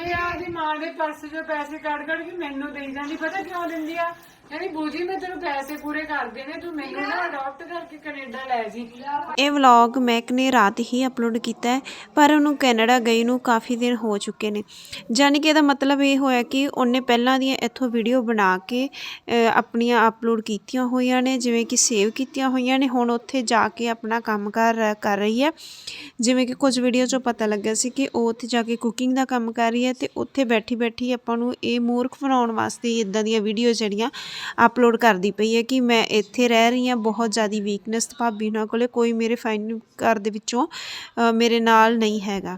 ਇਹ ਆਪਦੀ ਮਾਂ ਦੇ ਪਰਸ ਚੋਂ ਪੈਸੇ ਕੱਢ ਕੱਢ ਕੇ ਮੈਨੂੰ ਦੇਈ ਜਾਂਦੀ। ਪਤਾ ਕਿਉਂ ਦਿੰਦੀ ਆ? ਕਹਿੰਦੀ ਬੂਜੀ ਮੈਂ ਤੈਨੂੰ ਪੈਸੇ ਪੂਰੇ ਕਰ ਦੇਣੇ ਤੂੰ ਮੈਨੂੰ ਨਾ ਅਡਾਪਟ ਕਰਕੇ ਕੈਨੇਡਾ ਲੈ ਜੀ। ਇਹ ਵਲੌਗ ਮੈਕ ਨੇ ਰਾਤ ਹੀ ਅਪਲੋਡ ਕੀਤਾ ਹੈ, ਪਰ ਉਹਨੂੰ ਕੈਨੇਡਾ ਗਈ ਨੂੰ ਕਾਫੀ ਦਿਨ ਹੋ ਚੁੱਕੇ ਨੇ। ਜਾਣੀ ਕਿ ਇਹਦਾ ਮਤਲਬ ਇਹ ਹੋਇਆ ਕਿ ਉਹਨੇ ਪਹਿਲਾਂ ਦੀਆਂ ਇੱਥੋਂ ਵੀਡੀਓ ਬਣਾ ਕੇ ਆਪਣੀਆਂ ਅਪਲੋਡ ਕੀਤੀਆਂ ਹੋਈਆਂ ਨੇ, ਜਿਵੇਂ ਕਿ ਸੇਵ ਕੀਤੀਆਂ ਹੋਈਆਂ ਨੇ, ਹੁਣ ਉੱਥੇ ਜਾ ਕੇ ਆਪਣਾ ਕੰਮਕਾਰ ਕਰ ਰਹੀ ਹੈ। ਜਿਵੇਂ ਕਿ ਕੁਝ ਵੀਡੀਓ 'ਚੋਂ ਪਤਾ ਲੱਗਿਆ ਸੀ ਕਿ ਉਹ ਉੱਥੇ ਜਾ ਕੇ ਕੁਕਿੰਗ ਦਾ ਕੰਮ ਕਰ ਰਹੀ ਹੈ ਤੇ ਉੱਥੇ ਬੈਠੀ ਬੈਠੀ ਆਪਾਂ ਨੂੰ ਇਹ ਮੂਰਖ ਬਣਾਉਣ ਵਾਸਤੇ ਇਦਾਂ ਦੀਆਂ ਵੀਡੀਓ ਜਿਹੜੀਆਂ ਅਪਲੋਡ ਕਰਦੀ ਪਈ ਹੈ ਕਿ ਮੈਂ ਇੱਥੇ ਰਹਿ ਰਹੀ ਹਾਂ, ਬਹੁਤ ਜ਼ਿਆਦਾ ਵੀਕਨੈਸ ਭਾਬੀ ਉਹਨਾਂ ਕੋਲੇ, ਕੋਈ ਮੇਰੇ ਫਾਈਨ ਘਰ ਦੇ ਵਿੱਚੋਂ ਮੇਰੇ ਨਾਲ ਨਹੀਂ ਹੈਗਾ।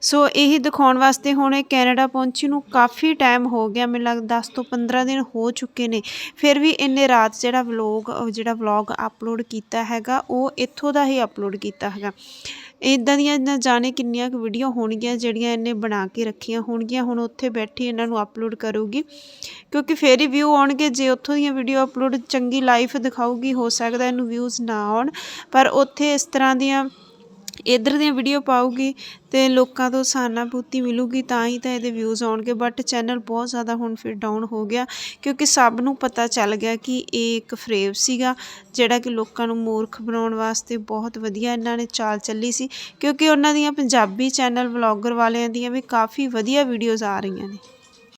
ਸੋ ਇਹ ਦਿਖਾਉਣ ਵਾਸਤੇ ਹੁਣ ਇਹ ਕੈਨੇਡਾ ਪਹੁੰਚੀ ਨੂੰ ਕਾਫੀ ਟਾਈਮ ਹੋ ਗਿਆ, ਮੈਨੂੰ ਲੱਗਦਾ 10 ਤੋਂ 15 ਦਿਨ ਹੋ ਚੁੱਕੇ ਨੇ। ਫਿਰ ਵੀ ਇੰਨੇ ਰਾਤ ਜਿਹੜਾ ਵਲੋਗ ਜਿਹੜਾ ਵਲੌਗ ਅਪਲੋਡ ਕੀਤਾ ਹੈਗਾ, ਉਹ ਇੱਥੋਂ ਦਾ ਹੀ ਅਪਲੋਡ ਕੀਤਾ ਹੈਗਾ। ਇੱਦਾਂ ਦੀਆਂ ਨਾ ਜਾਣੇ ਕਿੰਨੀਆਂ ਕੁ ਵੀਡੀਓ ਹੋਣਗੀਆਂ, ਜਿਹੜੀਆਂ ਇਹਨੇ ਬਣਾ ਕੇ ਰੱਖੀਆਂ ਹੋਣਗੀਆਂ, ਹੁਣ ਉੱਥੇ ਬੈਠੀ ਇਹਨਾਂ ਨੂੰ ਅਪਲੋਡ ਕਰੂਗੀ। ਕਿਉਂਕਿ ਫੇਰ ਹੀ ਵਿਊ ਆਉਣਗੇ, ਜੇ ਉੱਥੋਂ ਦੀਆਂ ਵੀਡੀਓ ਅਪਲੋਡ ਚੰਗੀ ਲਾਈਫ ਦਿਖਾਊਗੀ, ਹੋ ਸਕਦਾ ਇਹਨੂੰ ਵਿਊਜ਼ ਨਾ ਆਉਣ। ਪਰ ਉੱਥੇ ਇਸ ਤਰ੍ਹਾਂ ਦੀਆਂ ਇੱਧਰ ਦੀਆਂ ਵੀਡੀਓ ਪਾਊਗੀ ਤੇ ਲੋਕਾਂ ਤੋਂ ਸਹਾਨੂਭੂਤੀ ਮਿਲੂਗੀ, ਤਾਂ ਹੀ ਤਾਂ ਇਹਦੇ ਵਿਊਜ਼ ਆਉਣਗੇ। ਬਟ ਚੈਨਲ ਬਹੁਤ ਜ਼ਿਆਦਾ ਹੁਣ ਫਿਰ ਡਾਊਨ ਹੋ ਗਿਆ, ਕਿਉਂਕਿ ਸਭ ਨੂੰ ਪਤਾ ਚੱਲ ਗਿਆ ਕਿ ਇਹ ਇੱਕ ਫਰੇਵ ਸੀਗਾ, ਜਿਹੜਾ ਕਿ ਲੋਕਾਂ ਨੂੰ ਮੂਰਖ ਬਣਾਉਣ ਵਾਸਤੇ ਬਹੁਤ ਵਧੀਆ ਇਹਨਾਂ ਨੇ ਚਾਲ ਚੱਲੀ ਸੀ, ਕਿਉਂਕਿ ਉਹਨਾਂ ਦੀਆਂ ਪੰਜਾਬੀ ਚੈਨਲ ਵਲੌਗਰ ਵਾਲਿਆਂ ਦੀਆਂ ਵੀ ਕਾਫੀ ਵਧੀਆ ਵੀਡੀਓਜ਼ ਆ ਰਹੀਆਂ ਨੇ।